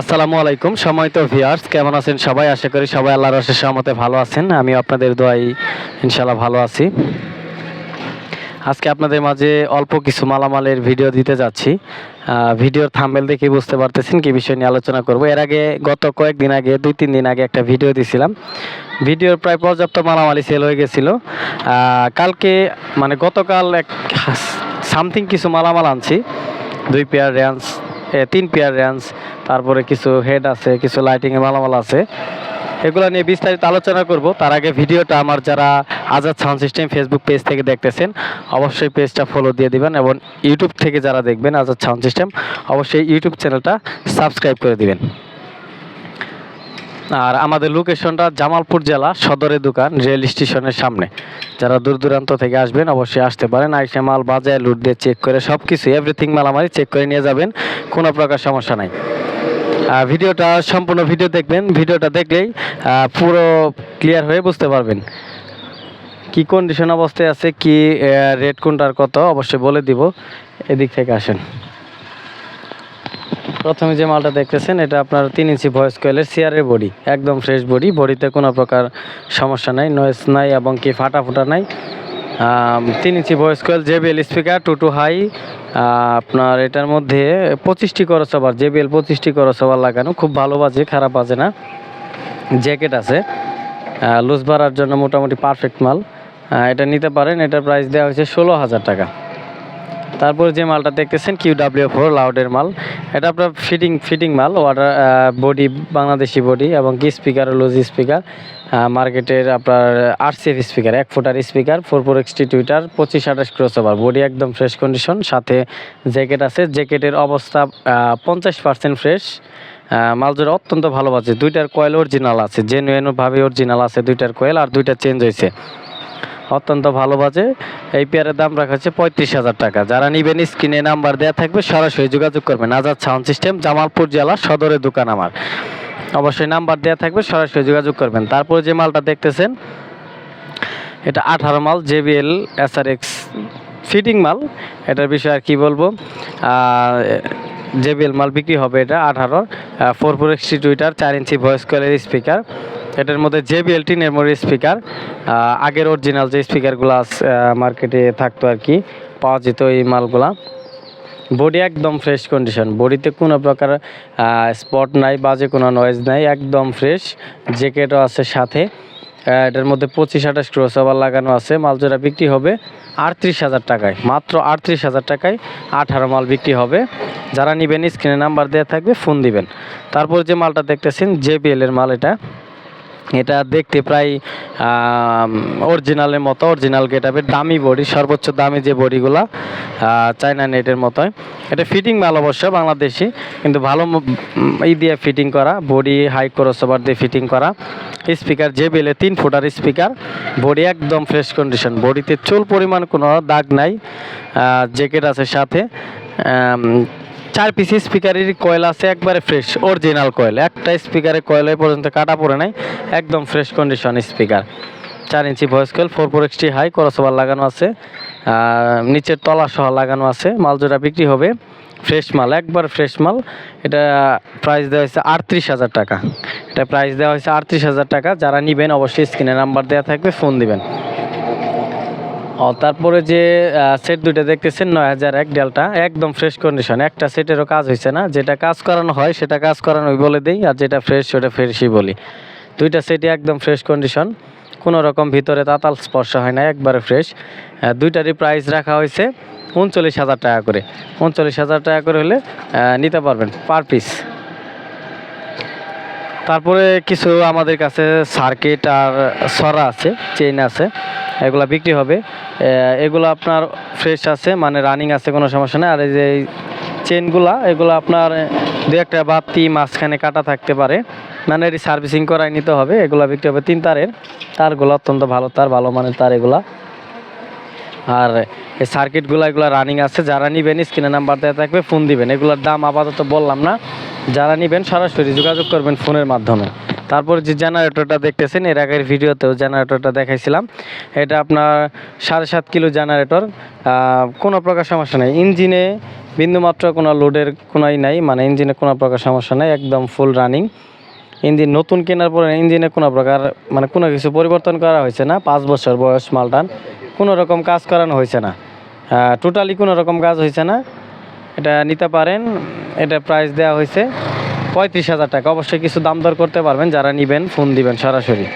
আসসালামু আলাইকুম সময়ত ভিউয়ার্স কেমন আছেন সবাই? আশা করি সবাই আল্লাহর রসের সহমতে ভালো আছেন। আমি আপনাদের দোয়াই ইনশাল্লাহ ভালো আছি। আজকে আপনাদের মাঝে অল্প কিছু মালামালের ভিডিও দিতে যাচ্ছি। ভিডিওর থাম্বেল দেখে বুঝতে পারতেছেন কি বিষয় নিয়ে আলোচনা করব। এর আগে গত কয়েকদিন আগে, দুই, তিন দিন আগে একটা ভিডিও দিছিলাম। ভিডিওর প্রায় পর্যাপ্ত মালামালি সেল হয়ে গেছিল। কালকে মানে গতকাল এক সামথিং কিছু মালামাল আনছি। দুই পেয়ার র্যান্স তিন পেয়ার র্যান্স তারপরে কিছু হেড আছে, কিছু লাইটিংয়ের মালামাল আছে। এগুলো নিয়ে বিস্তারিত আলোচনা করব। তার আগে ভিডিওটা আমার যারা Azad sound system Facebook page থেকে দেখতেছেন, অবশ্যই পেজটা ফলো দিয়ে দিবেন এবং ইউটিউব থেকে যারা দেখবেন আজাদ সাউন্ড সিস্টেম অবশ্যই ইউটিউব চ্যানেলটা সাবস্ক্রাইব করে দিবেন। আর আমাদের লোকেশনটা জামালপুর জেলা সদরের দোকান রেল স্টেশনের সামনে। যারা দূর দূরান্ত থেকে আসবেন অবশ্যই আসতে পারেন। আইসে মাল বাজায় লুট দিয়ে চেক করে সব কিছু এভরিথিং মালামালি চেক করে নিয়ে যাবেন। কোনো প্রকার সমস্যা নাই। আহ, ভিডিওটা সম্পূর্ণ ভিডিও দেখবেন। ভিডিওটা দেখলেই পুরো ক্লিয়ার হয়ে বুঝতে পারবেন। কি কন্ডিশন অবস্থায় আছে কি রেট কোনটার কত অবশ্যই বলে দিব। এদিক থেকে আসেন। প্রথমে যে মালটা দেখতেছেন, এটা আপনার তিন ইঞ্চি ভয়েস কয়েলের সিয়ারের বডি একদম ফ্রেশ বডি বডিতে কোনো প্রকার সমস্যা নাই নয়েস নাই এবং কি ফাটা ফুটা নাই। তিন inch voice coil JBL speaker two two high আপনার এটার মধ্যে পঁচিশটি করস ওভার জেবিএল পঁচিশটি করস ওভার লাগানো, খুব ভালো বাজে, খারাপ বাজে না। জ্যাকেট আছে লুজ ভাড়ার জন্য মোটামুটি পারফেক্ট মাল। এটা নিতে পারেন, এটার প্রাইস দেওয়া হয়েছে ষোলো হাজার টাকা। তারপরে যে মালটা দেখতেছেন কিউ ডাব্লিউ ফোর লাউডের মাল। এটা আপনার ফিটিং ফিটিং মাল ওয়াটার বডি বাংলাদেশি বডি এবং কি স্পিকার লুজ স্পিকার মার্কেটের আপনার আরসিএফ স্পিকার এক footer speaker four four XT tweeter পঁচিশ আঠাশ ক্রস ওভার বডি একদম ফ্রেশ কন্ডিশন সাথে জ্যাকেট আছে জ্যাকেটের অবস্থা পঞ্চাশ পার্সেন্ট ফ্রেশ মালজোড়া অত্যন্ত ভালো বাজে, দুইটার কয়েল অরিজিনাল আছে জেনুইন ভাবে অরিজিনাল আছে, দুইটার কয়েল আর দুইটা চেঞ্জ হয়েছে। অত্যন্ত ভালো বাজে। এই পেয়ারের দাম রাখা হচ্ছে পঁয়ত্রিশ হাজার টাকা। যারা নিবেন স্ক্রিনে নাম্বার দেওয়া থাকবে, সরাসরি যোগাযোগ করবেন। আজাদ সাউন্ড সিস্টেম, জামালপুর জেলা সদরের দোকান আমার। অবশ্যই নাম্বার দেওয়া থাকবে, সরাসরি যোগাযোগ করবেন। তারপরে যে মালটা দেখতেছেন, এটা আঠারো মাল, জেবিএল, এসআরএক্স ফিটিং মাল। এটার বিষয়ে আর কি বলব? জেবিএল মাল বিক্রি হবে এটা আঠারো ফোর ফোর এক্সটি টুইটার চার ইঞ্চি ভয়েস কলের স্পিকার। এটার মধ্যে জেবিএল টি মেমোরি স্পিকার আগের অরিজিনাল যে স্পিকারগুলো মার্কেটে থাকতো আর কি, পাওয়া যেত এই মালগুলা। বডি একদম ফ্রেশ কন্ডিশন বডিতে কোনো প্রকার স্পট নাই, বাজে কোনো নয়েজ নাই, একদম ফ্রেশ জ্যাকেটও আছে সাথে। এটার মধ্যে পঁচিশ আঠাশ ক্রস ওভার লাগানো আছে মাল বিক্রি হবে আটত্রিশ হাজার টাকায়। মাত্র আটত্রিশ হাজার টাকায় আঠারো মাল বিক্রি হবে। যারা নেবেন স্ক্রিনে নাম্বার দেওয়া থাকবে ফোন দিবেন। তারপর যে মালটা দেখতেছেন জেবিএল এর মাল এটা। এটা দেখতে প্রায় অরিজিনালের মতো অরিজিনাল গেটাপের দামি বডি, সর্বোচ্চ দামি যে বডিগুলা চায়না নেটের মতোই। এটা ফিটিং মাল অবশ্য, বাংলাদেশি, কিন্তু ভালো ই দিয়ে ফিটিং করা, বডি হাই ক্রসওভার দিয়ে ফিটিং করা। স্পিকার যে বেলে, তিন ফুটার স্পিকার বডি একদম ফ্রেশ কন্ডিশন বডিতে চুল পরিমাণ কোনো দাগ নাই জ্যাকেট আছে সাথে চার পিস স্পিকারের কয়েল আছে, একবারে ফ্রেশ অরিজিনাল কয়েল একটা স্পিকারের কয়েল পর্যন্ত কাটা পড়ে নাই, একদম ফ্রেশ কন্ডিশন স্পিকার চার inch voice coil four four XT high crossover লাগানো আছে নিচের তলা সহ লাগানো আছে, মাল জোড়া বিক্রি হবে ফ্রেশ মাল, একবার ফ্রেশ মাল। এটা প্রাইস দেওয়া হয়েছে আটত্রিশ হাজার টাকা। এটা প্রাইস দেওয়া হয়েছে আটত্রিশ হাজার টাকা। যারা নিবেন, অবশ্যই স্ক্রিনে নাম্বার দেওয়া থাকবে ফোন দিবেন। ও, তারপরে যে সেট দুইটা দেখতেছেন, নয় হাজার এক ডেলটা একদম ফ্রেশ কন্ডিশন একটা সেটেরও কাজ হয়েছে না, যেটা কাজ করানো হয়, সেটা কাজ করানো বলে দেই, আর যেটা ফ্রেশ সেটা ফ্রেশই বলি। দুইটা সেটই একদম ফ্রেশ কন্ডিশন কোনো রকম ভিতরে তাতাল স্পর্শ হয় না, একবারে ফ্রেশ দুইটারই প্রাইস রাখা হয়েছে উনচল্লিশ হাজার টাকা করে। উনচল্লিশ হাজার টাকা করে হলে নিতে পারবেন পার পিস তারপরে কিছু আমাদের কাছে সার্কিট আর সরা আছে চেইন আছে। এগুলা বিক্রি হবে। এগুলো আপনার ফ্রেশ আছে মানে রানিং আছে, কোনো সমস্যা নেই। আর এই যে চেনগুলা এগুলো আপনার দু একটা বাতি, মাঝখানে কাটা থাকতে পারে। মানে এটি সার্ভিসিং করাই নিতে হবে, এগুলা বিক্রি হবে তিন তারের। তারগুলো অত্যন্ত ভালো, তার ভালো মানের তার এগুলা। আর এই সার্কিটগুলো এগুলো রানিং আছে। যারা নিবেন স্ক্রিনে নাম্বার দেওয়া থাকবে ফোন দিবেন। এগুলোর দাম আপাতত বললাম না। যারা নিবেন, সরাসরি যোগাযোগ করবেন ফোনের মাধ্যমে। তারপর যে জেনারেটরটা দেখতেছেন, এর আগের ভিডিওতেও জেনারেটরটা দেখাইছিলাম। এটা আপনার সাড়ে সাত কিলো জেনারেটর কোনো প্রকার সমস্যা নেই। ইঞ্জিনে বিন্দুমাত্র কোনো লোডের কোনোই নাই মানে ইঞ্জিনে কোনো প্রকার সমস্যা নাই, একদম ফুল রানিং ইঞ্জিন নতুন কেনার পরে ইঞ্জিনে কোনো প্রকার মানে কোনো কিছু পরিবর্তন করা হয়েছে না, পাঁচ বছর বয়স মালটান কোনো রকম কাজ করানো হয়েছে না। টোটালি কোনো রকম কাজ হয়েছে না। এটা নিতে পারেন, এটা প্রাইস দেওয়া হয়েছে। পঁয়ত্রিশ হাজার টাকা। অবশ্যই কিছু দাম দর করতে পারবেন, যারা নেবেন, ফোন দিবেন সরাসরি।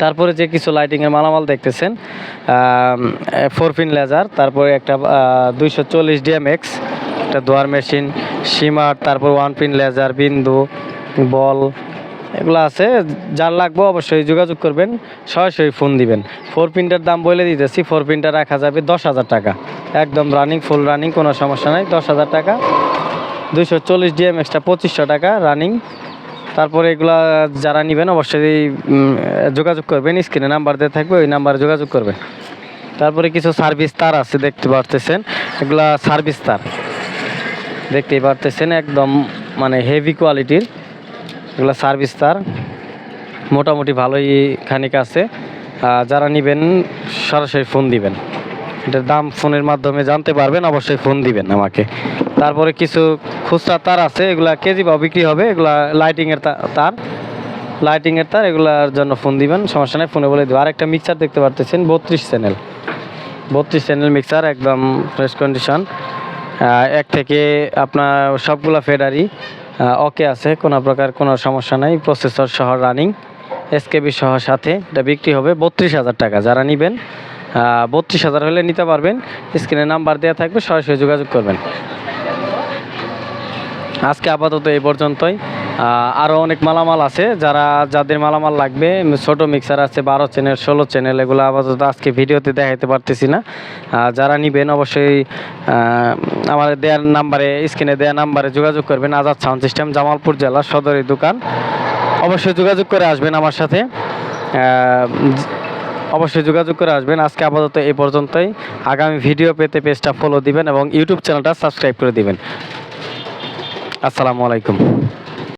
তারপরে যে কিছু লাইটিংয়ের মালামাল দেখতেছেন ফোর পিন লেজার তারপরে একটা দুইশো চল্লিশ ডিএমএক্স একটা দোয়ার মেশিন সিমার তারপর ওয়ান পিন লেজার বিন্দু, বল, এগুলো আছে। যার লাগবে অবশ্যই যোগাযোগ করবেন, সরাসরি ফোন দিবেন। ফোর পিনটার দাম বলে দিতেছি ফোর পিনটা রাখা যাবে দশ হাজার টাকা। একদম রানিং ফুল রানিং কোনো সমস্যা নাই, দশ হাজার টাকা। দুইশো চল্লিশ ডিএম এক্সট্রা পঁচিশশো টাকা রানিং তারপরে এগুলা যারা নেবেন অবশ্যই যোগাযোগ করবেন স্ক্রিনে নাম্বার দিয়ে থাকবে, ওই নাম্বারে যোগাযোগ করবেন। তারপরে কিছু সার্ভিস তার আছে, দেখতে পারতেছেন, এগুলা সার্ভিস তার। দেখতেই পারতেছেন, একদম মানে হেভি কোয়ালিটির এগুলা সার্ভিস তার। মোটামুটি ভালোই খানিক আছে। যারা নেবেন, সরাসরি ফোন দিবেন। এটার দাম ফোনের মাধ্যমে জানতে পারবেন, অবশ্যই ফোন দিবেন আমাকে। তারপরে কিছু খুচরা তার আছে, এগুলা কেজি বা বিক্রি হবে, এগুলা লাইটিংয়ের তার। লাইটিংয়ের তার, এগুলার জন্য ফোন দিবেন, সমস্যা নেই ফোনে বলে দেবো। আরেকটা মিক্সার দেখতে পারতেছেন, বত্রিশ চ্যানেল বত্রিশ চ্যানেল মিক্সার একদম ফ্রেশ কন্ডিশন এক থেকে আপনার সবগুলা ফেডারি ওকে আছে, কোনো প্রকার কোনো সমস্যা নাই। প্রসেসর সহ রানিং এসকেবি সহ সাথে, এটা বিক্রি হবে বত্রিশ হাজার টাকা। যারা নেবেন বত্রিশ হাজার হলে নিতে পারবেন। স্ক্রিনে নাম্বার দেওয়া থাকবে, সরাসরি যোগাযোগ করবেন। আজকে আপাতত এই পর্যন্তই। আরও অনেক মালামাল আছে যারা, যাদের মালামাল লাগবে ছোট মিক্সার আছে, বারো চ্যানেল ষোলো চ্যানেল এগুলো আপাতত আজকে ভিডিওতে দেখাইতে পারতেছি না। যারা নিবেন অবশ্যই আমার দেওয়ার নাম্বারে স্ক্রিনে দেওয়া নাম্বারে যোগাযোগ করবেন আজাদ সাউন্ড সিস্টেম জামালপুর জেলা সদরী দোকান। অবশ্যই যোগাযোগ করে আসবেন আমার সাথে। অবশ্যই যোগাযোগ করে আসবেন। আজকে আপাতত এই পর্যন্তই। আগামী ভিডিও পেতে পেজটা ফলো দিবেন এবং ইউটিউব চ্যানেলটা সাবস্ক্রাইব করে দিবেন। আসসালামু আলাইকুম।